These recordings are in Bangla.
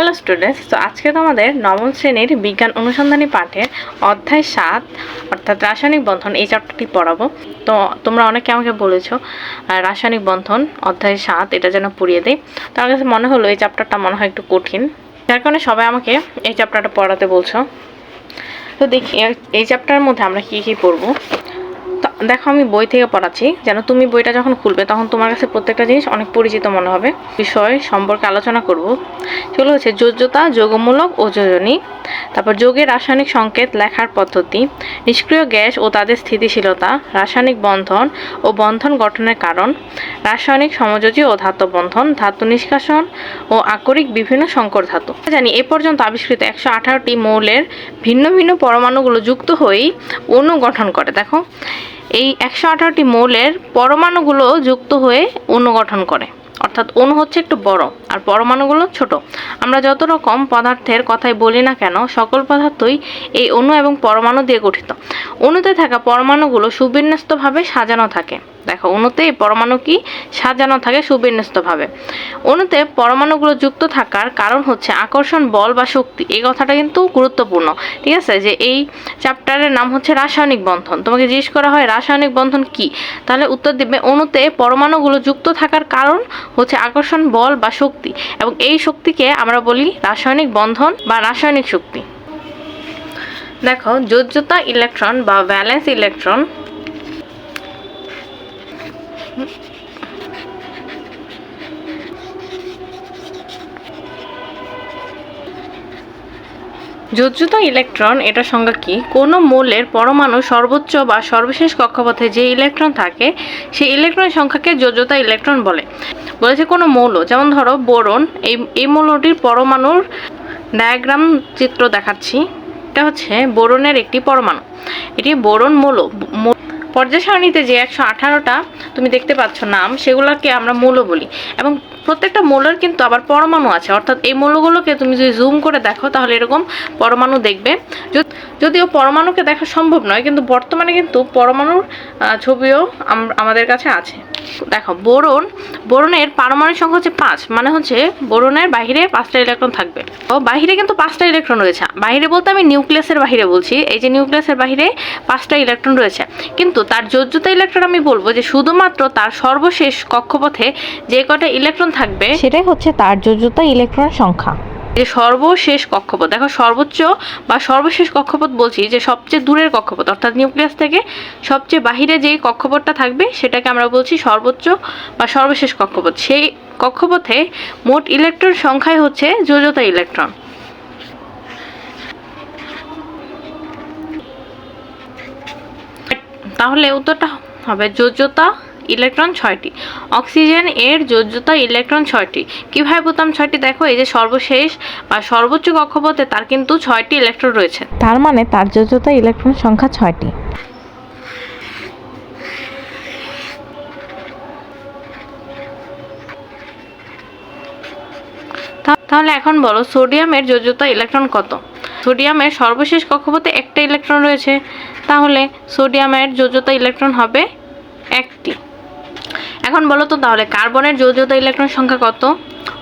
হ্যালো স্টুডেন্টস তো আজকে তোমাদের নবম শ্রেণির বিজ্ঞান অনুসন্ধানী পাঠের অধ্যায় সাত, অর্থাৎ রাসায়নিক বন্ধন, এই চ্যাপ্টারটি পড়াবো। তো, তোমরা অনেকে আমাকে বলেছ রাসায়নিক বন্ধন, অধ্যায় সাত, এটা যেন পড়িয়ে দেয় তো, আমার কাছে মনে হলো এই চ্যাপ্টারটা মনে হয় একটু কঠিন। যার কারণে সবাই আমাকে এই চ্যাপ্টারটা পড়াতে বলছো। তো দেখি, এই চ্যাপ্টারের মধ্যে আমরা কী কী পড়ব? দেখো আমি বই থেকে পড়াচ্ছি। যেন তুমি বইটা যখন খুলবে, তখন তোমার কাছে প্রত্যেকটা জিনিস অনেক পরিচিত মনে হবে। বিষয় সম্পর্কে আলোচনা করব। সেগুলো হচ্ছে যোজ্যতা, যোগমূলক ও যোজনী। তারপর যোগের রাসায়নিক সংকেত, লেখার পদ্ধতি, নিষ্ক্রিয় গ্যাস ও তাদের স্থিতিশীলতা, রাসায়নিক বন্ধন ও বন্ধন গঠনের কারণ, রাসায়নিক সমযোজী ও ধাতব বন্ধন, ধাতু নিষ্কাশন ও আকরিক বিভিন্ন সংকর ধাতু। জানি, এ পর্যন্ত আবিষ্কৃত একশো আঠারোটি মৌলের ভিন্ন ভিন্ন পরমাণুগুলো যুক্ত হয়েই অণু গঠন করে। দেখো এই একশো আঠারোটি মৌলের পরমাণুগুলো যুক্ত হয়ে অনুগঠন করে অর্থাৎ অণু হচ্ছে একটু বড়, আর পরমাণুগুলো ছোট। আমরা যত রকম পদার্থের কথাই বলি না কেন, সকল পদার্থই এই অণু এবং পরমাণু দিয়ে গঠিত। অণুতে থাকা পরমাণুগুলো সুবিন্যস্তভাবে সাজানো থাকে। দেখো, অণুতে এই পরমাণু কি? সাজানো থাকে সুবিন্যস্তভাবে। অণুতে পরমাণুগুলো যুক্ত থাকার কারণ হচ্ছে আকর্ষণ বল বা শক্তি। এই কথাটা কিন্তু গুরুত্বপূর্ণ। ঠিক আছে? যে এই চ্যাপ্টারের নাম হচ্ছে রাসায়নিক বন্ধন। তোমাকে জিজ্ঞেস করা হয়, রাসায়নিক বন্ধন কি? তাহলে উত্তর দিবে, অণুতে পরমাণুগুলো যুক্ত থাকার কারণ হচ্ছে আকর্ষণ, বল বা শক্তি। এবং এই শক্তিকে আমরা বলি রাসায়নিক বন্ধন বা রাসায়নিক শক্তি। দেখো যোজ্যতা ইলেকট্রন বা ভ্যালেন্স ইলেকট্রন যোজ্যতা ইলেকট্রন এটা সংজ্ঞা কি? কোনো মৌলের পরমাণু সর্বোচ্চ বা সর্বশেষ কক্ষপথে যে ইলেকট্রন থাকে, সেই ইলেকট্রনের সংখ্যাকে যোজ্যতা ইলেকট্রন বলে। বলেছে কোনো মৌল, যেমন ধরো বোরন, এই এই মৌলটির পরমাণুর ডায়াগ্রাম চিত্র দেখাচ্ছি। এটা হচ্ছে বোরনের একটি পরমাণু। এটি বোরন মৌল পর্যায় সারণীতে যে একশো আঠারোটা তুমি দেখতে পাচ্ছ নাম, সেগুলোকে আমরা মৌল বলি। এবং প্রত্যেকটা মৌলের কিন্তু আবার পরমাণু আছে। অর্থাৎ এই মৌলগুলোকে তুমি যদি জুম করে দেখো, তাহলে এরকম পরমাণু দেখবে। যদিও পরমাণুকে দেখা সম্ভব নয়, কিন্তু বর্তমানে কিন্তু পরমাণুর ছবিও আমাদের কাছে আছে। দেখো, বোরন, বোরনের পারমাণবিক সংখ্যা হচ্ছে পাঁচ মানে হচ্ছে বোরনের বাহিরে পাঁচটা ইলেকট্রন থাকবে। ও, বাহিরে কিন্তু পাঁচটা ইলেকট্রন রয়েছে। বাইরে বলতে আমি নিউক্লিয়াসের বাইরে বলছি। এই যে নিউক্লিয়াসের বাইরে পাঁচটা ইলেকট্রন রয়েছে। কিন্তু তার যোজ্যতা ইলেকট্রন আমি বলব যে শুধুমাত্র তার সর্বশেষ কক্ষপথে যে কটা ইলেকট্রন থাকবে সেটাই হচ্ছে তার যোজ্যতা ইলেকট্রন সংখ্যা। যে সর্বশেষ কক্ষপথ দেখো সর্বোচ্চ বা সর্বশেষ কক্ষপথ বলছি যে সবচেয়ে দূরের কক্ষপথ অর্থাৎ নিউক্লিয়াস থেকে সবচেয়ে বাহিরে যেই কক্ষপথটা থাকবে সেটাকে আমরা বলছি সর্বোচ্চ বা সর্বশেষ কক্ষপথ। সেই কক্ষপথে মোট ইলেকট্রন সংখ্যাই হচ্ছে যোজ্যতা ইলেকট্রন তাহলে উত্তরটা হবে যোজ্যতা ইলেকট্রন ছয়টি। অক্সিজেন এর যোজ্যতা ইলেকট্রন ছয়টি। কীভাবে বলতাম ছয়টি দেখো? এই যে সর্বশেষ বা সর্বোচ্চ কক্ষপথে তার কিন্তু ছয়টি ইলেকট্রন রয়েছে। তার মানে তার যোজ্যতা ইলেকট্রন সংখ্যা ছয়টি। তাহলে এখন বলো সোডিয়ামের যোজ্যতা ইলেকট্রন কত? সোডিয়ামের সর্বশেষ কক্ষপথে একটা ইলেকট্রন রয়েছে। তাহলে সোডিয়ামের যোজ্যতা ইলেকট্রন হবে একটি। এখন বলো তো তাহলে কার্বনের যোজ্যতা ইলেকট্রন সংখ্যা কত?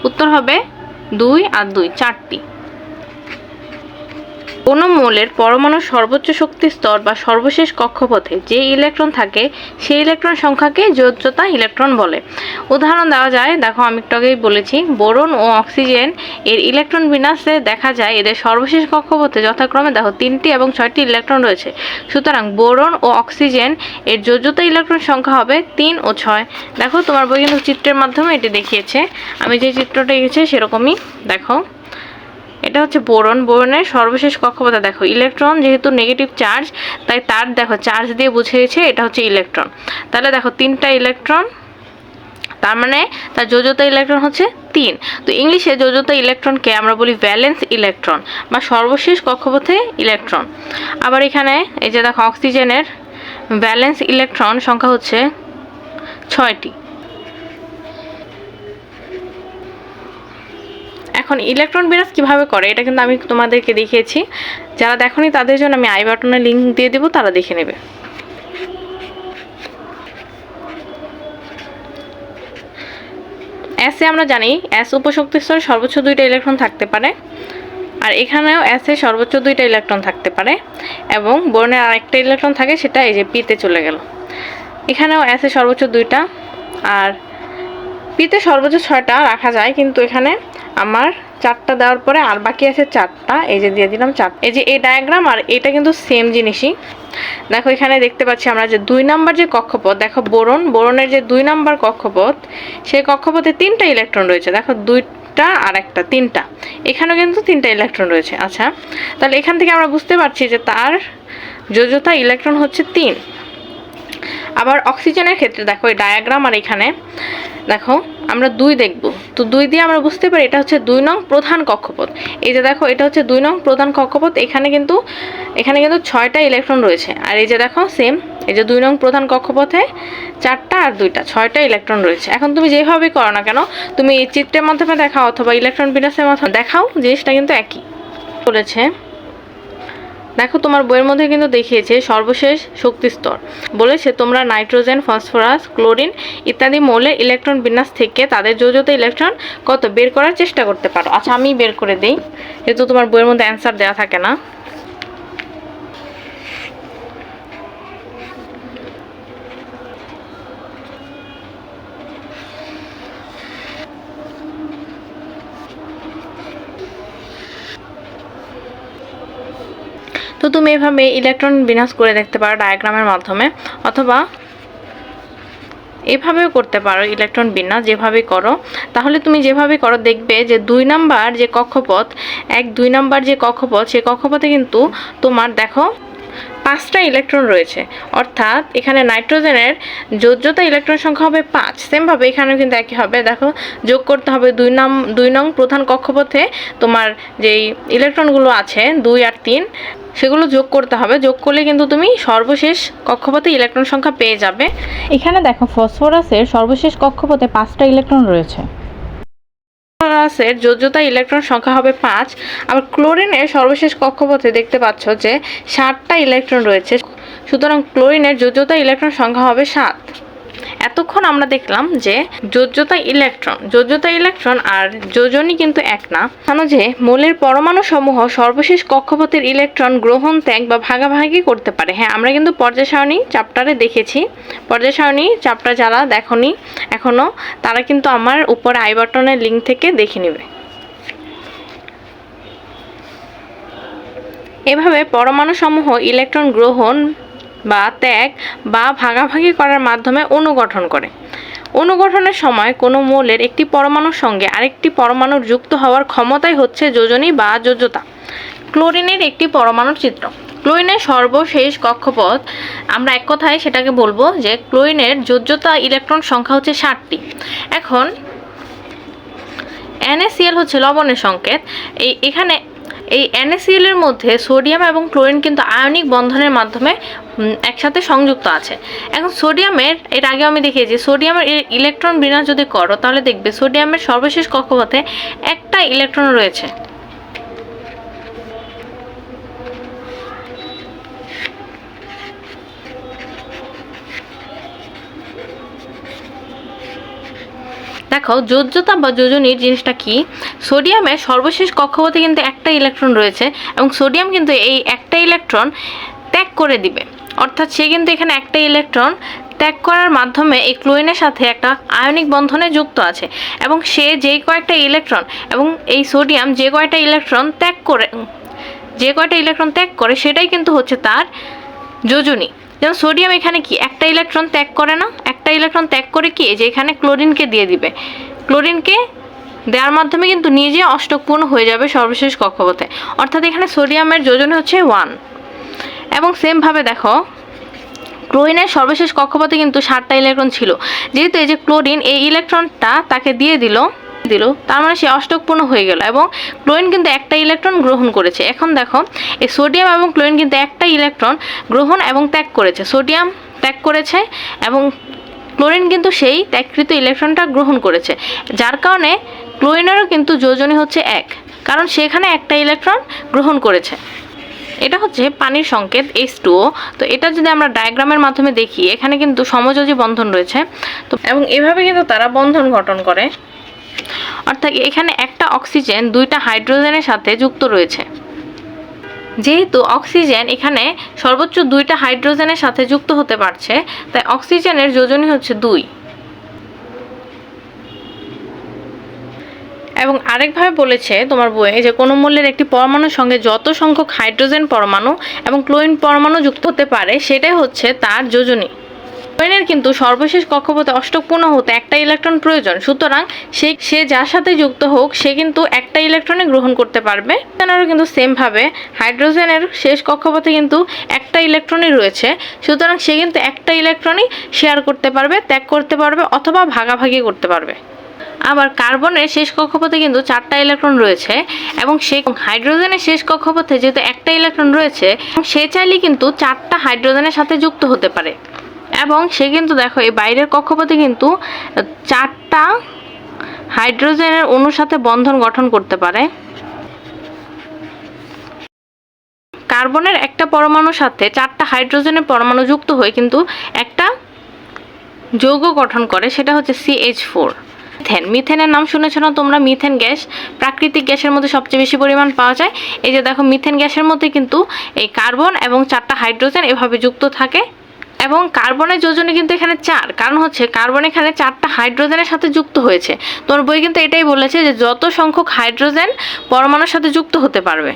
উত্তর হবে দুই আর দুই, চারটি। কোনো মৌলের পরমাণুর সর্বোচ্চ শক্তি স্তর বা সর্বশেষ কক্ষপথে যে ইলেকট্রন থাকে, সেই ইলেকট্রন সংখ্যাকে যোজ্যতা ইলেকট্রন বলে। উদাহরণ দেওয়া যায়, দেখো আমি একটু আগেই বলেছি, বোরন ও অক্সিজেন এর ইলেকট্রন বিন্যাসে দেখা যায় এদের সর্বশেষ কক্ষপথে যথাক্রমে দেখো তিনটি এবং ছয়টি ইলেকট্রন রয়েছে। সুতরাং বোরন ও অক্সিজেন এর যোজ্যতা ইলেকট্রন সংখ্যা হবে তিন ও ছয়। দেখো তোমার বই কিন্তু চিত্রের মাধ্যমে এটি দেখিয়েছে। আমি যে চিত্রটা এঁকেছি সেরকমই, দেখো। এটা হচ্ছে বোরন। বোরনের সর্বশেষ কক্ষপথে দেখো, ইলেকট্রন যেহেতু নেগেটিভ চার্জ তাই তার দেখো চার্জ দিয়ে বুঝিয়েছে এটা হচ্ছে ইলেকট্রন। তাহলে দেখো তিনটা ইলেকট্রন, তার মানে তার যোজ্যতা ইলেকট্রন হচ্ছে তিন। তো ইংলিশে যোজ্যতা ইলেকট্রনকে আমরা বলি ভ্যালেন্স ইলেকট্রন বা সর্বশেষ কক্ষপথে ইলেকট্রন। আবার এখানে এই যে দেখো অক্সিজেনের ভ্যালেন্স ইলেকট্রন সংখ্যা হচ্ছে ছয়টি। এখন ইলেকট্রন বিন্যাস কীভাবে করে, এটা কিন্তু আমি তোমাদেরকে দেখিয়েছি। যারা দেখোনি তাদের জন্য আমি আই বাটনে লিঙ্ক দিয়ে দেবো, তারা দেখে নেবে। অ্যাসে আমরা জানি অ্যাস উপশক্তি স্তরে সর্বোচ্চ দুইটা ইলেকট্রন থাকতে পারে, আর এখানেও অ্যাসে সর্বোচ্চ দুইটা ইলেকট্রন থাকতে পারে, এবং বোরনের আরেকটা ইলেকট্রন থাকে, সেটা এই যে পিতে চলে গেল। এখানেও অ্যাসে সর্বোচ্চ দুইটা, আর পিতে সর্বোচ্চ ছয়টা রাখা যায়, কিন্তু এখানে আমার চারটা দেওয়ার পরে আর বাকি আছে চারটা। এই যে দিয়ে দিলাম চার এই যে এই ডায়াগ্রাম আর এটা কিন্তু সেম জিনিসই। দেখো এখানে দেখতে পাচ্ছি আমরা যে দুই নাম্বার যে কক্ষপথ, দেখো বোরন, বোরনের যে দুই নাম্বার কক্ষপথ, সেই কক্ষপথে তিনটা ইলেকট্রন রয়েছে। দেখো দুইটা আর একটা, তিনটা। এখানেও কিন্তু তিনটা ইলেকট্রন রয়েছে। আচ্ছা তাহলে এখান থেকে আমরা বুঝতে পারছি যে তার যোজতা ইলেকট্রন হচ্ছে তিন। আবার অক্সিজেনের ক্ষেত্রে দেখো, এই ডায়াগ্রাম আর এখানে, দেখো, আমরা দুই দেখব। তো দুই দিয়ে আমরা বুঝতে পারি এটা হচ্ছে দুই নং প্রধান কক্ষপথ। এই যে দেখো, এটা হচ্ছে দুই নং প্রধান কক্ষপথ। এখানে কিন্তু এখানে কিন্তু ছয়টা ইলেকট্রন রয়েছে। আর এই যে দেখো সেম এই যে দুই নং প্রধান কক্ষপথে চারটা আর দুইটা, ছয়টা ইলেকট্রন রয়েছে। এখন তুমি যেভাবেই করো না কেন, তুমি এই চিত্রের মাধ্যমে দেখাও অথবা ইলেকট্রন বিন্যাসের মাধ্যমে দেখাও, জিনিসটা কিন্তু একই। বলেছে দেখো, তোমার বইয়ের মধ্যে কিন্তু দেখিয়েছে সর্বশেষ শক্তি স্তর। বলেছে, তোমরা নাইট্রোজেন, ফসফরাস, ক্লোরিন ইত্যাদি মৌলে ইলেকট্রন বিন্যাস থেকে তাদের যোজত ইলেকট্রন কত বের করার চেষ্টা করতে পারো? আচ্ছা আমি বের করে দিই, যেহেতু তোমার বইয়ের মধ্যে অ্যান্সার দেওয়া থাকে না। তো তুমি এভাবে ইলেকট্রন বিনাশ করে দেখতে পারো ডায়াগ্রামের মাধ্যমে, অথবা এভাবেও করতে পারো ইলেকট্রন বিন্যাস যেভাবে করো। তাহলে তুমি যেভাবে করো দেখবে যে দুই নাম্বার যে কক্ষপথ, এক দুই নাম্বার যে কক্ষপথ সেই কক্ষপথে কিন্তু তোমার দেখো পাঁচটা ইলেকট্রন রয়েছে। অর্থাৎ এখানে নাইট্রোজেনের যোজ্যতা ইলেকট্রন সংখ্যা হবে পাঁচ। সেমভাবে এখানেও কিন্তু একই হবে। দেখো, যোগ করতে হবে দুই নাম, দুই নং প্রধান কক্ষপথে তোমার যেই ইলেকট্রনগুলো আছে, দুই আর তিন, সেগুলো যোগ করতে হবে। যোগ করলে কিন্তু তুমি সর্বশেষ কক্ষপথে ইলেকট্রন সংখ্যা পেয়ে যাবে। এখানে দেখো, ফসফরাসের সর্বশেষ কক্ষপথে পাঁচটা ইলেকট্রন রয়েছে। ফসফরাসের যোজ্যতা ইলেকট্রন সংখ্যা হবে পাঁচ। আবার ক্লোরিনের সর্বশেষ কক্ষপথে দেখতে পাচ্ছ যে ষাটটা ইলেকট্রন রয়েছে। সুতরাং ক্লোরিনের যোজ্যতা ইলেকট্রন সংখ্যা হবে সাত। এতক্ষণ আমরা দেখলাম যে যোজ্যতা ইলেকট্রন যোজ্যতা ইলেকট্রন আর যোজনই কিন্তু এক না। কেন যে, মৌলের পরমাণু সমূহ সর্বশেষ কক্ষপথের ইলেকট্রন গ্রহণ, ত্যাগ বা ভাগাভাগি করতে পারে। হ্যাঁ আমরা কিন্তু পর্যায় সারণী দেখেছি। পর্যায় চ্যাপ্টার যারা দেখনি, এখনও, তারা কিন্তু আমার উপরে আই বাটনের লিঙ্ক থেকে দেখে নেবে। এভাবে পরমাণু সমূহ ইলেকট্রন গ্রহণ বা ত্যাগ বা ভাগাভাগি করার মাধ্যমে অনুগঠন করে। অনুগঠনের সময় কোনো মৌলের একটি পরমাণুর সঙ্গে আরেকটি পরমাণুর যুক্ত হওয়ার ক্ষমতাই হচ্ছে যোজনী বা যোজ্যতা। ক্লোরিনের একটি পরমাণুর চিত্র। ক্লোরিনের সর্বশেষ কক্ষপথ, আমরা এক কথায় সেটাকে বলব যে ক্লোরিনের যোজ্যতা ইলেকট্রন সংখ্যা হচ্ছে ষাটটি। এখন NaCl হচ্ছে লবণের সংকেত। এই, এখানে এই এর মধ্যে সোডিয়াম এবং ক্লোরিন কিন্তু আয়নিক বন্ধনের মাধ্যমে একসাথে সংযুক্ত আছে। এখন সোডিয়ামের, এর আগে আমি দেখিয়েছি, সোডিয়ামের ইলেকট্রন বিন্যাস যদি করো, তাহলে দেখবে সোডিয়ামের সর্বশেষ কক্ষপথে একটা ইলেকট্রন রয়েছে। দেখো যোজ্যতা বা যোজনীর জিনিসটা কি? সোডিয়ামের সর্বশেষ কক্ষপথে কিন্তু একটা ইলেকট্রন রয়েছে এবং সোডিয়াম কিন্তু এই একটা ইলেকট্রন ত্যাগ করে দিবে। অর্থাৎ সে কিন্তু এখানে একটা ইলেকট্রন ত্যাগ করার মাধ্যমে এই ক্লোরিনের সাথে একটা আয়নিক বন্ধনে যুক্ত আছে এবং সে যেই কয়েকটা ইলেকট্রন এবং এই সোডিয়াম যে কয়টা ইলেকট্রন ত্যাগ করে, যে কয়টা ইলেকট্রন ত্যাগ করে সেটাই কিন্তু হচ্ছে তার যোজনী। যেমন সোডিয়াম এখানে কি? একটা ইলেকট্রন ত্যাগ করে না? একটা ইলেকট্রন ত্যাগ করে কি? যে এখানে ক্লোরিনকে দিয়ে দিবে। ক্লোরিনকে দেওয়ার মাধ্যমে কিন্তু নিজে অষ্টকপূর্ণ হয়ে যাবে সর্বশেষ কক্ষপথে। অর্থাৎ এখানে সোডিয়ামের যোজনী হচ্ছে ওয়ান এবং সেমভাবে দেখো ক্লোরিনের সর্বশেষ কক্ষপথে কিন্তু সাতটা ইলেকট্রন ছিল। যেহেতু এই যে ক্লোরিন এই ইলেকট্রনটা তাকে দিয়ে দিল দিল, তার মানে সে অষ্টকপূর্ণ হয়ে গেল এবং ক্লোরিন কিন্তু একটা ইলেকট্রন গ্রহণ করেছে। এখন দেখো, এই সোডিয়াম এবং ক্লোরিন কিন্তু একটা ইলেকট্রন গ্রহণ এবং ত্যাগ করেছে। সোডিয়াম ত্যাগ করেছে এবং ক্লোরিন কিন্তু সেই ত্যাগকৃত ইলেকট্রনটা গ্রহণ করেছে, যার কারণে ক্লোরিনেরও কিন্তু যোজনী হচ্ছে এক, কারণ সেখানে একটা ইলেকট্রন গ্রহণ করেছে। এটা হচ্ছে পানির সংকেত এইচ টুও তো এটা যদি আমরা ডায়াগ্রামের মাধ্যমে দেখি, এখানে কিন্তু সমযোজী বন্ধন রয়েছে। তো এবং এভাবে কিন্তু তারা বন্ধন গঠন করে। অর্থাৎ এখানে একটা অক্সিজেন, দুইটা হাইড্রোজেনের সাথে যুক্ত রয়েছে। যেহেতু অক্সিজেন এখানে সর্বোচ্চ দুইটা হাইড্রোজেনের সাথে যুক্ত হতে পারছে, তাই অক্সিজেনের যোজনী হচ্ছে দুই। এবং আরেকভাবে বলেছে তোমার বইয়ে যে কোনো মূল্যের একটি পরমাণুর সঙ্গে যত সংখ্যক হাইড্রোজেন পরমাণু এবং ক্লোরিন পরমাণু যুক্ত হতে পারে, সেটাই হচ্ছে তার যোজনী। ক্লোরিনের কিন্তু সর্বশেষ কক্ষপথে অষ্টক পূর্ণ হতে একটা ইলেকট্রন প্রয়োজন। সুতরাং সে সে যার সাথে যুক্ত হোক, সে কিন্তু একটা ইলেকট্রনে গ্রহণ করতে পারবে। হাইড্রোজেনেরও কিন্তু সেমভাবে হাইড্রোজেনের শেষ কক্ষপথে কিন্তু একটা ইলেকট্রনই রয়েছে। সুতরাং সে কিন্তু একটা ইলেকট্রনই শেয়ার করতে পারবে, ত্যাগ করতে পারবে অথবা ভাগাভাগি করতে পারবে। আবার কার্বনের শেষ কক্ষপথে কিন্তু চারটা ইলেকট্রন রয়েছে এবং সেই হাইড্রোজেনের শেষ কক্ষপথে যেহেতু একটা ইলেকট্রন রয়েছে, সে চাইলে কিন্তু চারটা হাইড্রোজেনের সাথে যুক্ত হতে পারে। এবং সে কিন্তু দেখো, এই বাইরের কক্ষপথে কিন্তু চারটা হাইড্রোজেনের অণুর সাথে বন্ধন গঠন করতে পারে। কার্বনের একটা পরমাণুর সাথে চারটা হাইড্রোজেনের পরমাণু যুক্ত হয়ে কিন্তু একটা যৌগ গঠন করে, সেটা হচ্ছে সিএইচ ফোর মিথেন। মিথেনের নাম শুনেছো না? তোমরা মিথেন গ্যাস, প্রাকৃতিক গ্যাসের মধ্যে সবচেয়ে বেশি পরিমাণ পাওয়া যায়। এই যে দেখো, মিথেন গ্যাসের মধ্যে কিন্তু এই কার্বন এবং চারটা হাইড্রোজেন এভাবে যুক্ত থাকে। এবং কার্বনের যোজনে কিন্তু এখানে চার। কারণ হচ্ছে কার্বন এখানে চারটা হাইড্রোজেনের সাথে যুক্ত হয়েছে। তোমার বই কিন্তু এটাই বলেছে যে যত সংখ্যক হাইড্রোজেন পরমাণুর সাথে যুক্ত হতে পারবে।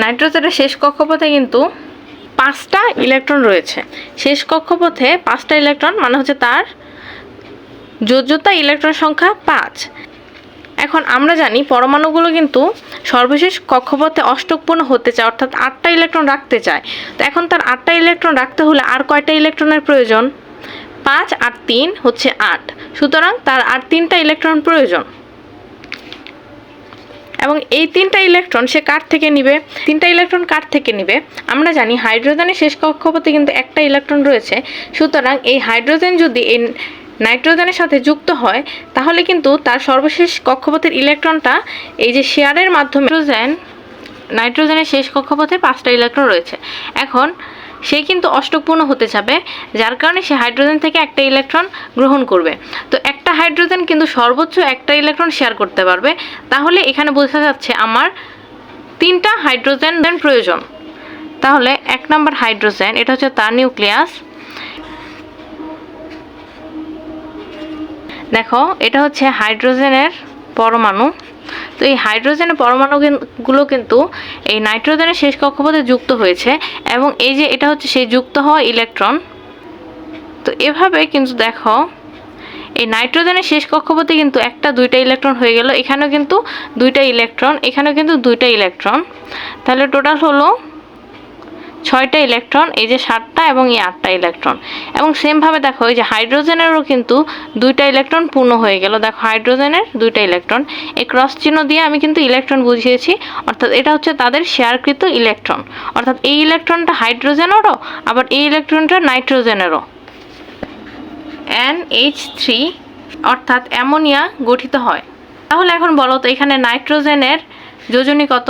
নাইট্রোজেনের শেষ কক্ষপথে কিন্তু পাঁচটা ইলেকট্রন রয়েছে। শেষ কক্ষপথে পাঁচটা ইলেকট্রন মানে হচ্ছে তার যোজ্যতা ইলেকট্রন সংখ্যা পাঁচ। এখন আমরা জানি পরমাণুগুলো কিন্তু সর্বশেষ কক্ষপথে অষ্টকপূর্ণ হতে চায়, অর্থাৎ আটটা ইলেকট্রন রাখতে চায়। তো এখন তার আটটা ইলেকট্রন রাখতে হলে আর কয়টা ইলেকট্রনের প্রয়োজন? পাঁচ আর তিন হচ্ছে আট। সুতরাং তার আর তিনটা ইলেকট্রন প্রয়োজন। এবং এই তিনটা ইলেকট্রন সে কার থেকে নিবে? তিনটা ইলেকট্রন কার থেকে নিবে? আমরা জানি হাইড্রোজেনের শেষ কক্ষপথে কিন্তু একটা ইলেকট্রন রয়েছে। সুতরাং এই হাইড্রোজেন যদি এই নাইট্রোজেনের সাথে যুক্ত হয়, তাহলে কিন্তু তার সর্বশেষ কক্ষপথের ইলেকট্রনটা এই যে শেয়ারের মাধ্যমে নাইট্রোজেন, নাইট্রোজেনের শেষ কক্ষপথে পাঁচটা ইলেকট্রন রয়েছে। এখন সে কিন্তু অষ্টকপূর্ণ হতে যাবে, যার কারণে সে হাইড্রোজেন থেকে একটা ইলেকট্রন গ্রহণ করবে। তো একটা হাইড্রোজেন কিন্তু সর্বোচ্চ একটা ইলেকট্রন শেয়ার করতে পারবে। তাহলে এখানে বোঝা যাচ্ছে আমার তিনটা হাইড্রোজেন প্রয়োজন। তাহলে এক নম্বর হাইড্রোজেন, এটা হচ্ছে তার নিউক্লিয়াস। দেখো, এটা হচ্ছে হাইড্রোজেনের পরমাণু। তো এই হাইড্রোজেনের পরমাণুগুলো কিন্তু এই নাইট্রোজেনের শেষ কক্ষপথে যুক্ত হয়েছে এবং এই যে এটা হচ্ছে সেই যুক্ত হওয়া ইলেকট্রন। তো এভাবে কিন্তু দেখো, এই নাইট্রোজেনের শেষ কক্ষপথে কিন্তু একটা, দুইটা ইলেকট্রন হয়ে গেল, এখানেও কিন্তু দুইটা ইলেকট্রন, এখানেও কিন্তু দুইটা ইলেকট্রন। তাহলে টোটাল হলো ছয়টা ইলেকট্রন এই যে সাতটা এবং এই আটটা ইলেকট্রন এবং সেমভাবে দেখো, এই যে হাইড্রোজেনেরও কিন্তু দুইটা ইলেকট্রন পূর্ণ হয়ে গেল। দেখো হাইড্রোজেনের দুইটা ইলেকট্রন এই ক্রস চিহ্ন দিয়ে আমি কিন্তু ইলেকট্রন বুঝিয়েছি। অর্থাৎ এটা হচ্ছে তাদের শেয়ারকৃত ইলেকট্রন অর্থাৎ এই ইলেকট্রনটা হাইড্রোজেনেরও আবার এই ইলেকট্রনটা নাইট্রোজেনেরও এন এইচ থ্রি অর্থাৎ অ্যামোনিয়া গঠিত হয়। তাহলে এখন বলো তো, এখানে নাইট্রোজেনের যোজনী কত?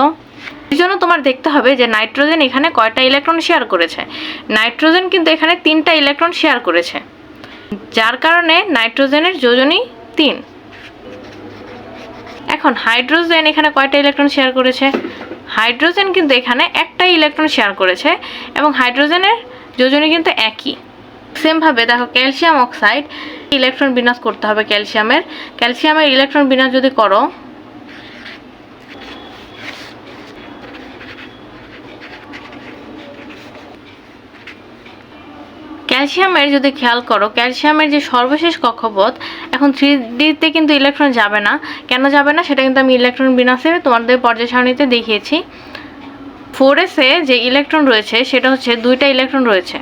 এই জন্য তোমার দেখতে হবে যে নাইট্রোজেন এখানে কয়টা ইলেকট্রন শেয়ার করেছে। নাইট্রোজেন কিন্তু এখানে তিনটা ইলেকট্রন শেয়ার করেছে। যার কারণে নাইট্রোজেনের যোজনী তিন। এখন হাইড্রোজেন এখানে কয়টা ইলেকট্রন শেয়ার করেছে? হাইড্রোজেন কিন্তু এখানে একটাই ইলেকট্রন শেয়ার করেছে এবং হাইড্রোজেনের যোজনী কিন্তু একই। সেমভাবে দেখো ক্যালসিয়াম অক্সাইড, ইলেকট্রন বিন্যাস করতে হবে ক্যালসিয়ামের। ক্যালসিয়ামের ইলেকট্রন বিন্যাস যদি করো ক্যালসিয়ামের যদি খেয়াল করো, ক্যালসিয়ামের যে সর্বশেষ কক্ষপথ, এখন থ্রি ডিতে কিন্তু ইলেকট্রন যাবে না। কেন যাবে না? সেটা কিন্তু আমি ইলেকট্রন বিনাশে তোমাদের পর্যায় সারণীতে দেখিয়েছি। ফোর এসে যে ইলেকট্রন রয়েছে, সেটা হচ্ছে দুইটা ইলেকট্রন রয়েছে।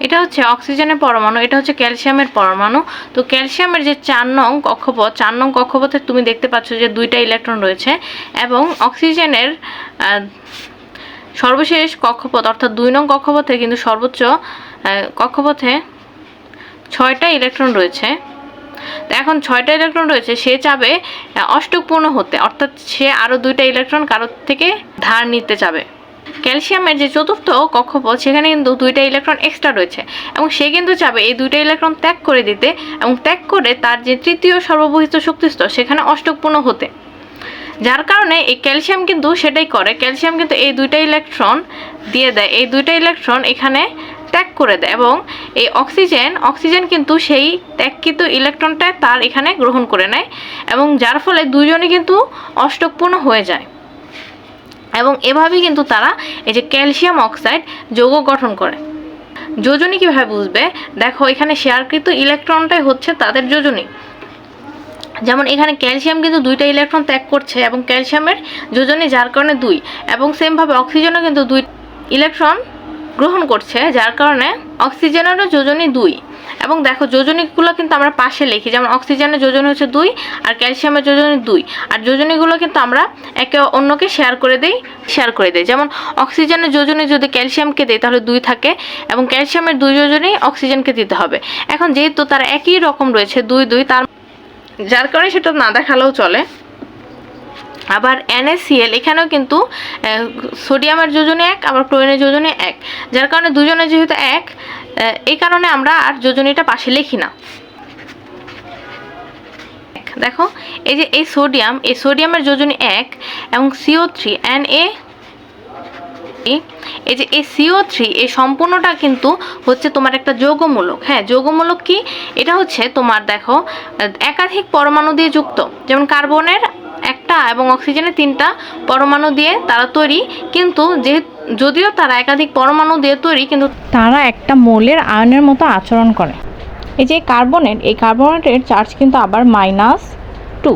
এটা হচ্ছে অক্সিজেনের পরমাণু এটা হচ্ছে ক্যালসিয়ামের পরমাণু। তো ক্যালসিয়ামের যে চার নং কক্ষপথ চার নং কক্ষপথে তুমি দেখতে পাচ্ছ যে দুইটা ইলেকট্রন রয়েছে এবং অক্সিজেনের সর্বশেষ কক্ষপথ অর্থাৎ দুই নং কক্ষপথে কিন্তু সর্বোচ্চ কক্ষপথে ছয়টা ইলেকট্রন রয়েছে। এখন ছয়টা ইলেকট্রন রয়েছে সে চাবে আহ, অষ্টক পূর্ণ হতে অর্থাৎ সে আরও দুইটা ইলেকট্রন কারোর থেকে ধার নিতে চাবে। ক্যালসিয়ামের যে চতুর্থ কক্ষপথ, সেখানে কিন্তু দুইটা ইলেকট্রন এক্সট্রা রয়েছে এবং সে কিন্তু চাবে এই দুইটা ইলেকট্রন ত্যাগ করে দিতে এবং ত্যাগ করে তার যে তৃতীয় সর্ববহিত শক্তিস্তর, সেখানে অষ্টকপূর্ণ হতে। যার কারণে এই ক্যালসিয়াম কিন্তু সেটাই করে। ক্যালসিয়াম কিন্তু এই দুইটা ইলেকট্রন দিয়ে দেয়। এই দুইটা ইলেকট্রন এখানে ত্যাগ করে দেয় এবং এই অক্সিজেন অক্সিজেন কিন্তু সেই ত্যাগকৃত ইলেকট্রনটা তার এখানে গ্রহণ করে নেয় এবং যার ফলে দুজনে কিন্তু অষ্টকপূর্ণ হয়ে যায়। এবং এভাবেই কিন্তু তারা এই যে ক্যালসিয়াম অক্সাইড যৌগ গঠন করে। যোজনী কীভাবে বুঝবে? দেখো, এখানে শেয়ারকৃত ইলেকট্রনটাই হচ্ছে তাদের যোজনী। যেমন এখানে ক্যালসিয়াম কিন্তু দুইটা ইলেকট্রন ত্যাগ করছে এবং ক্যালসিয়ামের যোজনী যার কারণে দুই এবং সেমভাবে অক্সিজেনও কিন্তু দুই ইলেকট্রন গ্রহণ করছে, যার কারণে অক্সিজেনেরও যোজনী দুই। এবং দেখো, যোজনীগুলো কিন্তু আমরা পাশে লিখি, যেমন অক্সিজেনের যোজনী হচ্ছে দুই আর ক্যালসিয়ামের যোজনী দুই। আর যোজনীগুলো কিন্তু আমরা একে অন্যকে শেয়ার করে দেই শেয়ার করে দেই। যেমন অক্সিজেনের যোজনী যদি ক্যালসিয়ামকে দেয় তাহলে দুই থাকে এবং ক্যালসিয়ামের দুই যোজনী অক্সিজেনকে দিতে হবে। এখন যেহেতু তারা একই রকম রয়েছে, দুই দুই, তার যার কারণে সেটা না দেখালেও চলে। আবার NaCl এখানেও কিন্তু সোডিয়ামের যোজনে এক, আবার ক্লোরিনের যোজনে এক। যার কারণে দুজনে যেহেতু এক এই কারণে আমরা আর যোজনীটা পাশে লিখি না। দেখো, এই যে এই সোডিয়াম এই সোডিয়ামের যোজনী এক এবং সিও থ্রি এন এ এই যে এই সিও থ্রি এই সম্পূর্ণটা কিন্তু হচ্ছে তোমার একটা যৌগমূলক। হ্যাঁ যৌগমূলক কি? এটা হচ্ছে তোমার, দেখো, একাধিক পরমাণু দিয়ে যুক্ত। যেমন কার্বনের একটা এবং অক্সিজেনের তিনটা পরমাণু দিয়ে তারা তৈরি। কিন্তু যে যদিও তারা একাধিক পরমাণু দিয়ে তৈরি কিন্তু তারা একটা মৌলের আয়নের মতো আচরণ করে। এই যে কার্বনেট এই কার্বনেটের চার্জ কিন্তু আবার মাইনাস টু।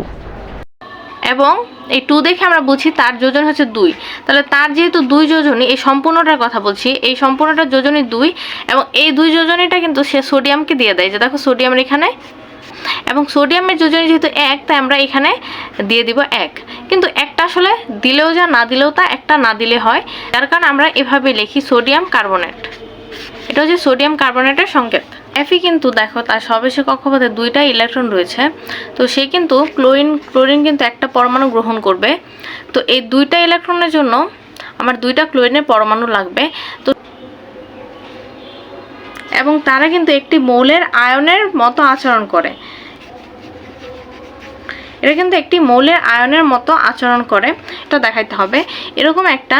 এবং এই টু দেখে আমরা বুঝি তার যোজন হচ্ছে দুই। তাহলে তার যেহেতু দুই যোজনী এই সম্পূর্ণটার কথা বলছি এই সম্পূর্ণটার যোজনী দুই এবং এই দুই যোজনীটা কিন্তু সে সোডিয়ামকে দিয়ে দেয়। যে দেখো সোডিয়ামের এখানে এবং সোডিয়ামের যোজনী যেহেতু এক, তাই আমরা এখানে দিয়ে দিব এক। কিন্তু একটা আসলে দিলেও যা, না দিলেও তা, একটা না দিলে হয়। যার কারণে আমরা এভাবে লিখি সোডিয়াম কার্বনেট। এটা হচ্ছে সোডিয়াম কার্বনেটের সংকেত। এফি কিন্তু দেখো, তার সবেশে কক্ষপথে দুইটা ইলেকট্রন রয়েছে। তো সে কিন্তু ক্লোরিন ক্লোরিন কিন্তু একটা পরমাণু গ্রহণ করবে। তো এই দুইটা ইলেকট্রনের জন্য আমার দুইটা ক্লোরিনের পরমাণু লাগবে। তো এবং তারা কিন্তু একটি মৌলের আয়নের মতো আচরণ করে। এটা কিন্তু একটি মৌলের আয়নের মতো আচরণ করে। এটা দেখাইতে হবে। এরকম একটা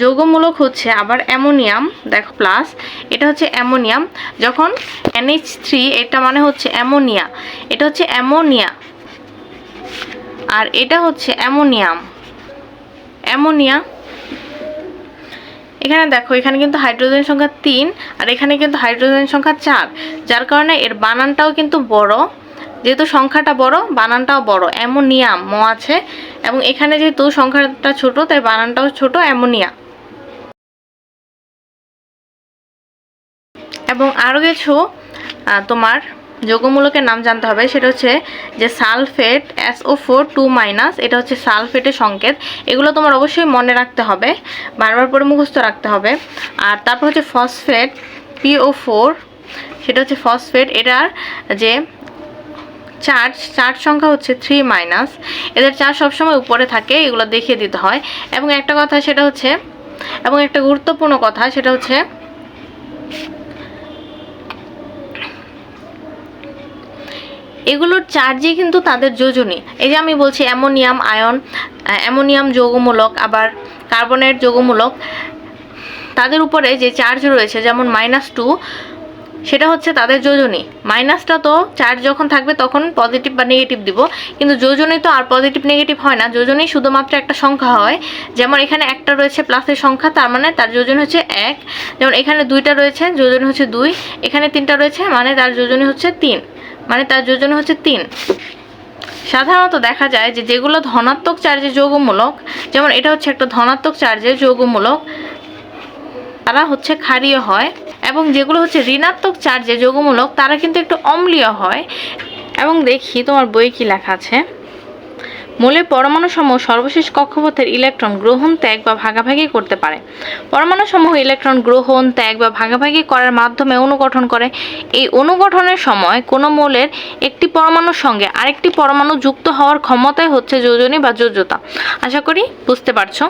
যৌগমূলক হচ্ছে আবার অ্যামোনিয়াম। দেখো, প্লাস। এটা হচ্ছে অ্যামোনিয়াম। যখন এনএইচ থ্রি, এটা মানে হচ্ছে অ্যামোনিয়া। এটা হচ্ছে অ্যামোনিয়া। আর এটা হচ্ছে অ্যামোনিয়াম। অ্যামোনিয়া এখানে দেখো, এখানে কিন্তু হাইড্রোজেন সংখ্যা তিন আর এখানে কিন্তু হাইড্রোজেন সংখ্যা চার। যার কারণে এর বানানটাও কিন্তু বড়। যেহেতু সংখ্যাটা বড়, বানানটাও বড়। অ্যামোনিয়াম ম আছে এবং এখানে যেহেতু সংখ্যাটা ছোট, তাই বানানটাও ছোট, অ্যামোনিয়া। এবং আরও কিছু তোমার যৌগমূলকের নাম জানতে হবে, সেটা হচ্ছে যে sulphate S O four two minus এটা হচ্ছে সালফেটের সংকেত। এগুলো তোমার অবশ্যই মনে রাখতে হবে, বারবার করে মুখস্থ রাখতে হবে। আর তারপর হচ্ছে ফসফেট পিও ফোর সেটা হচ্ছে ফসফেট, এটার যে চার্জ চার্জ সংখ্যা হচ্ছে থ্রি মাইনাস এদের চার্জ সবসময় উপরে থাকে, এগুলো দেখিয়ে দিতে হয়। এবং একটা কথা, সেটা হচ্ছে, এবং একটা গুরুত্বপূর্ণ কথা, সেটা হচ্ছে এগুলোর চার্জই কিন্তু তাদের যোজনী এই যে আমি বলছি অ্যামোনিয়াম, আয়ন অ্যামোনিয়াম যৌগমূলক, আবার কার্বনের যৌগমূলক, তাদের উপরে যে চার্জ রয়েছে, যেমন মাইনাস টু সেটা হচ্ছে তাদের যোজনী মাইনাসটা তো চার্জ যখন থাকবে তখন পজিটিভ বা নেগেটিভ দিব, কিন্তু যোজনী তো আর পজিটিভ নেগেটিভ হয় না। যোজনী শুধুমাত্র একটা সংখ্যা হয়। যেমন এখানে একটা রয়েছে প্লাসের সংখ্যা, তার মানে তার যোজন হচ্ছে এক। যেমন এখানে দুইটা রয়েছে, যোজন হচ্ছে দুই। এখানে তিনটা রয়েছে মানে তার যোজনী হচ্ছে তিন। মানে তার যোজন হচ্ছে তিন। সাধারণত দেখা যায় যে যেগুলো ধনাত্মক চার্জে যৌগমূলক, যেমন এটা হচ্ছে একটা ধনাত্মক চার্জে যৌগমূলক, তারা হচ্ছে ক্ষারীয় হয় এবং যেগুলো হচ্ছে ঋণাত্মক চার্জে যৌগমূলক, তারা কিন্তু একটু অম্লীয় হয়। এবং দেখি তোমার বই কি লেখা আছে। মূলের পরমাণু সমূহ সর্বশেষ কক্ষপথের ইলেকট্রন গ্রহণ, ত্যাগ বা ভাগাভাগি করতে পারে। পরমাণু সমূহ ইলেকট্রন গ্রহণ, ত্যাগ বা ভাগাভাগি করার মাধ্যমে অনুগঠন করে। এই অনুগঠনের সময় কোনো মৌলের একটি পরমাণুর সঙ্গে আরেকটি পরমাণু যুক্ত হওয়ার ক্ষমতাই হচ্ছে যোজনী বা যোজ্যতা। আশা করি বুঝতে পারছ?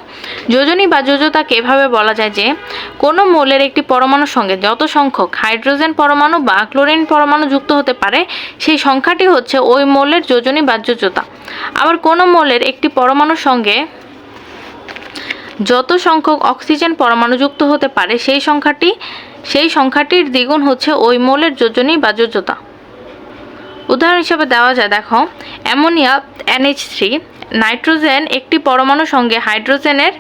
যোজনী বা যোজ্যতাকে এভাবে বলা যায় যে, কোনো মৌলের একটি পরমাণুর সঙ্গে যত সংখ্যক হাইড্রোজেন পরমাণু বা ক্লোরিন পরমাণু যুক্ত হতে পারে, সেই সংখ্যাটি হচ্ছে ওই মৌলের যোজনী বা যোজ্যতা। আবার কোনো মৌলের একটি পরমাণুর সঙ্গে যত সংখ্যক অক্সিজেন পরমাণু যুক্ত হতে পারে, সেই সংখ্যাটি, সেই সংখ্যাটির দ্বিগুণ হচ্ছে ওই মৌলের যোজনী বা যোজ্যতা। উদাহরণ হিসেবে দেওয়া যায়, দেখো, অ্যামোনিয়া এনএইচ থ্রি নাইট্রোজেন একটি পরমাণুর সঙ্গে হাইড্রোজেনের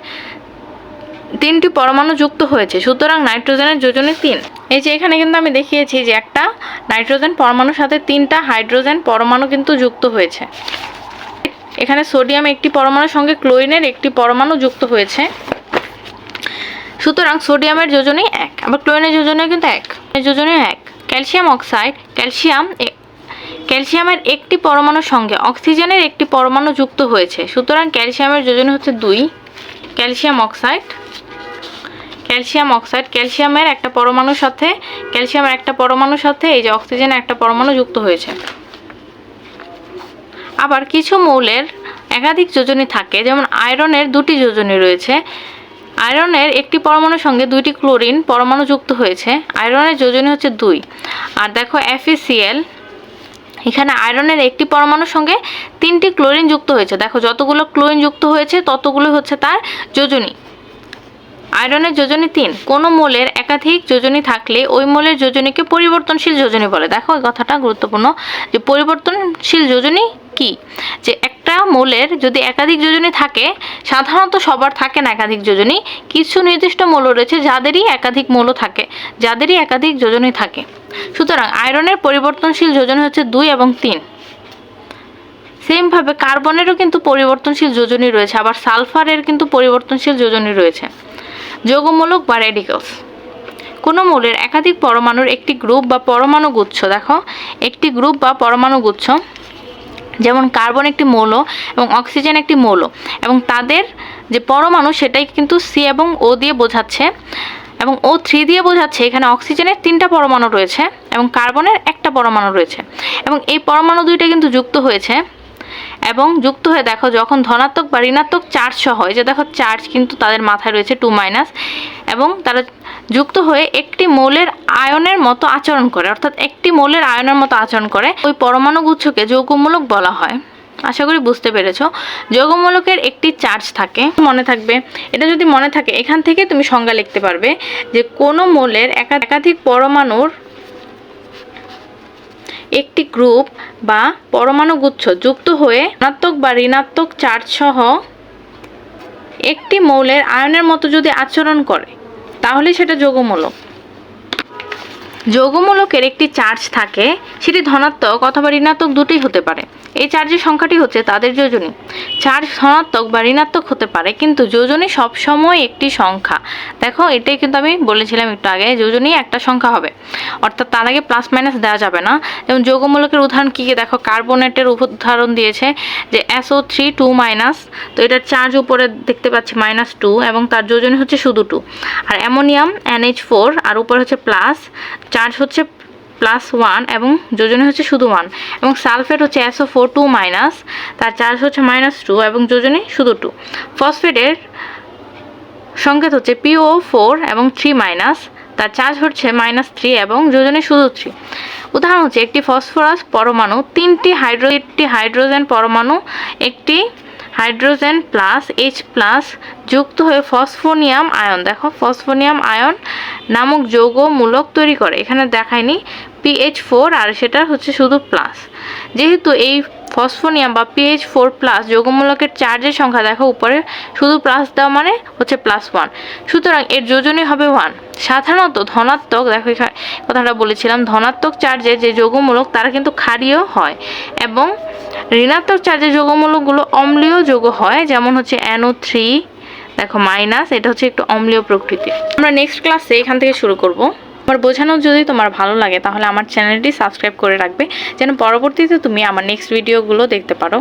তিনটি পরমাণু যুক্ত হয়েছে, সুতরাং নাইট্রোজেনের যোজনী তিন। এই যে এখানে কিন্তু আমি দেখিয়েছি যে একটা নাইট্রোজেন পরমাণুর সাথে তিনটা হাইড্রোজেন পরমাণু কিন্তু যুক্ত হয়েছে। এখানে সোডিয়াম একটি পরমাণুর সঙ্গে ক্লোরিনের একটি পরমাণু যুক্ত হয়েছে। সুতরাং সোডিয়ামের যোজনী এক, আবার ক্লোরিনের যোজনীও কিন্তু এক। যোজনীও এক, ক্যালসিয়াম অক্সাইড, ক্যালসিয়াম ক্যালসিয়ামের একটি পরমাণুর সঙ্গে অক্সিজেনের একটি পরমাণু যুক্ত হয়েছে। সুতরাং ক্যালসিয়ামের যোজনী হচ্ছে দুই, ক্যালসিয়াম অক্সাইড ক্যালসিয়াম অক্সাইড, ক্যালসিয়ামের একটা পরমাণুর সাথে, ক্যালসিয়ামের একটা পরমাণুর সাথে, এই যে অক্সিজেনের একটা পরমাণু যুক্ত হয়েছে। আবার কিছু মৌলের একাধিক যোজনী থাকে, যেমন আয়রনের দুটি যোজনী রয়েছে। আয়রনের একটি পরমাণুর সঙ্গে দুইটি ক্লোরিন পরমাণু যুক্ত হয়েছে, আয়রনের যোজনী হচ্ছে দুই। আর দেখো এফিসিএল এখানে আয়রনের একটি পরমাণুর সঙ্গে তিনটি ক্লোরিন যুক্ত হয়েছে। দেখো যতগুলো ক্লোরিন যুক্ত হয়েছে ততগুলো হচ্ছে তার যোজনী। আয়রনের যোজনী তিন, কোনো মোলের একাধিক যোজনী থাকলে ওই মোলের যোজনীকে পরিবর্তনশীল যোজনী বলে। দেখো এই কথাটা গুরুত্বপূর্ণ যে পরিবর্তনশীল যোজনী কি? যে একটা মোলের যদি একাধিক যোজনী থাকে, সাধারণত সবার থাকে না একাধিক যোজনী, কিছু নির্দিষ্ট মৌল রয়েছে যাদেরই একাধিক মৌল থাকে, যাদেরই একাধিক যোজনী থাকে। সুতরাং আয়রনের পরিবর্তনশীল যোজনী হচ্ছে দুই এবং তিন। সেমভাবে কার্বনেরও কিন্তু পরিবর্তনশীল যোজনী রয়েছে, আবার সালফারের কিন্তু পরিবর্তনশীল যোজনী রয়েছে। যৌগমূলক বা রেডিকালস। কোনো মৌলের একাধিক পরমাণুর একটি গ্রুপ বা পরমাণু গুচ্ছ, দেখো, একটি গ্রুপ বা পরমাণু গুচ্ছ, যেমন কার্বন একটি মৌল এবং অক্সিজেন একটি মৌল, এবং তাদের যে পরমাণু সেটাই কিন্তু সি এবং ও দিয়ে বোঝাচ্ছে, এবং ও থ্রি দিয়ে বোঝাচ্ছে এখানে অক্সিজেনের তিনটা পরমাণু রয়েছে এবং কার্বনের একটা পরমাণু রয়েছে, এবং এই পরমাণু দুইটা কিন্তু যুক্ত হয়েছে এবং যুক্ত হয়ে দেখো যখন ধনাত্মক বা ঋণাত্মক চার্জ সহ হয় যে দেখো চার্জ কিন্তু তাদের মাথায় রয়েছে টু মাইনাস এবং তারা যুক্ত হয়ে একটি মৌলের আয়নের মতো আচরণ করে, অর্থাৎ একটি মৌলের আয়নের মতো আচরণ করে। ওই পরমাণু গুচ্ছকে যৌগমূলক বলা হয়। আশা করি বুঝতে পেরেছ। যৌগমূলকের একটি চার্জ থাকে। মনে থাকবে। এটা যদি মনে থাকে, এখান থেকে তুমি সংজ্ঞা লিখতে পারবে যে কোনো মৌলের একা- একাধিক পরমাণুর একটি গ্রুপ বা পরমাণু গুচ্ছ যুক্ত হয়ে ঋণাত্মক বা ঋণাত্মক চার্জ সহ একটি মৌলের আয়নের মতো যদি আচরণ করে, তাহলে সেটা যৌগমূলক। যৌগমূলকের একটি চার্জ থাকে, সেটি ধনাত্মক অথবা ঋণাত্মক দুটোই হতে পারে। এই চার্জের সংখ্যাটি হচ্ছে তাদের যোজনী। চার্জ ধনাত্মক বা ঋণাত্মক হতে পারে, কিন্তু যোজনী সবসময় একটি সংখ্যা। দেখো, এটাই কিন্তু আমি বলেছিলাম একটু আগে যোজনী একটা সংখ্যা হবে। অর্থাৎ তার আগে প্লাস মাইনাস দেওয়া যাবে না। যেমন যৌগমূলকের উদাহরণ কী কী? দেখো কার্বনেটের উদাহরণ দিয়েছে যে এসও থ্রি টু মাইনাস তো এটার চার্জ উপরে দেখতে পাচ্ছি মাইনাস টু এবং তার যোজনী হচ্ছে শুধু টু আর অ্যামোনিয়াম এনএইচ ফোর আর উপরে হচ্ছে প্লাস চার্জ হচ্ছে প্লাস ওয়ান এবং যোজনী হচ্ছে শুধু ওয়ান এবং সালফেট হচ্ছে S O four two minus তার চার্জ হচ্ছে মাইনাস টু এবং যোজনী শুধু টু ফসফেটের সংকেত হচ্ছে পিও ফোর এবং থ্রি মাইনাস তার চার্জ হচ্ছে মাইনাস থ্রি এবং যোজনী শুধু থ্রি উদাহরণ হচ্ছে একটি ফসফরাস পরমাণু, তিনটি হাইড্রো একটি হাইড্রোজেন পরমাণু, একটি হাইড্রোজেন প্লাস এইচ প্লাস যুক্ত হয়ে ফসফোনিয়াম আয়ন। দেখো, ফসফোনিয়াম আয়ন নামক যৌগ মূলক তৈরি করে। এখানে দেখায়নি পিএইচ ফোর আর সেটা হচ্ছে শুধু প্লাস যেহেতু এই ফসফোনিয়াম বা পিএইচ ফোর প্লাস যৌগমূলকের চার্জের সংখ্যা দেখো উপরে, শুধু প্লাস দেওয়া মানে হচ্ছে প্লাস ওয়ান সুতরাং এর যোজনী হবে ওয়ান সাধারণত ধনাত্মক, দেখো এখানে কথাটা বলেছিলাম, ধনাত্মক চার্জের যে যৌগমূলক তারা কিন্তু ক্ষারীয় হয় এবং ঋণাত্মক চার্জের যৌগমূলকগুলো অম্লীয় যৌগ হয়, যেমন হচ্ছে অ্যানো থ্রি দেখো মাইনাস এটা হচ্ছে একটু অম্লীয় প্রকৃতির। আমরা নেক্সট ক্লাসে এখান থেকে শুরু করব। আমার বোঝানো যদি তোমার ভালো লাগে, তাহলে আমার চ্যানেলটি সাবস্ক্রাইব করে রাখবে। যেন পরবর্তীতে তুমি আমার নেক্সট ভিডিওগুলো দেখতে পারো।